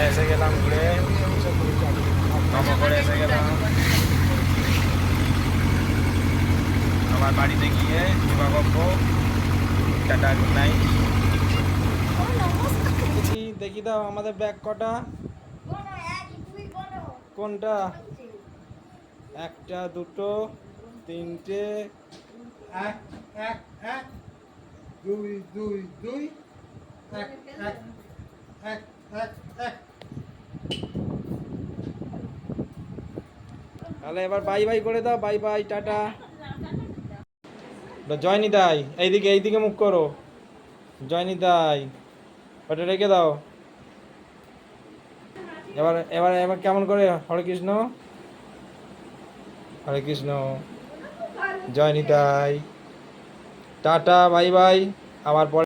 আমরা এসে গেলাম ঘুরে। নম এসে গেলাম। আমার বাড়িতে গিয়ে করব টাটা গুড নাইট দেখি দাও আমাদের ব্যাগ কটা। কোনটা? একটা, দুটো, তিনটে। এক এক এক, দুই দুই দুই। এক এক এক এক এক। তাহলে এবার বাই বাই করে দাও বাই বাই টাটা। জয়নি দাই এইদিকে এইদিকে মুখ করো। জয়নি দাই ওটা রেখে দাও। এবার এবার এবার কেমন করে, হরে কৃষ্ণ? হরে কৃষ্ণ। জয়নি নিতাই টাটা বাই বাই আবার পরে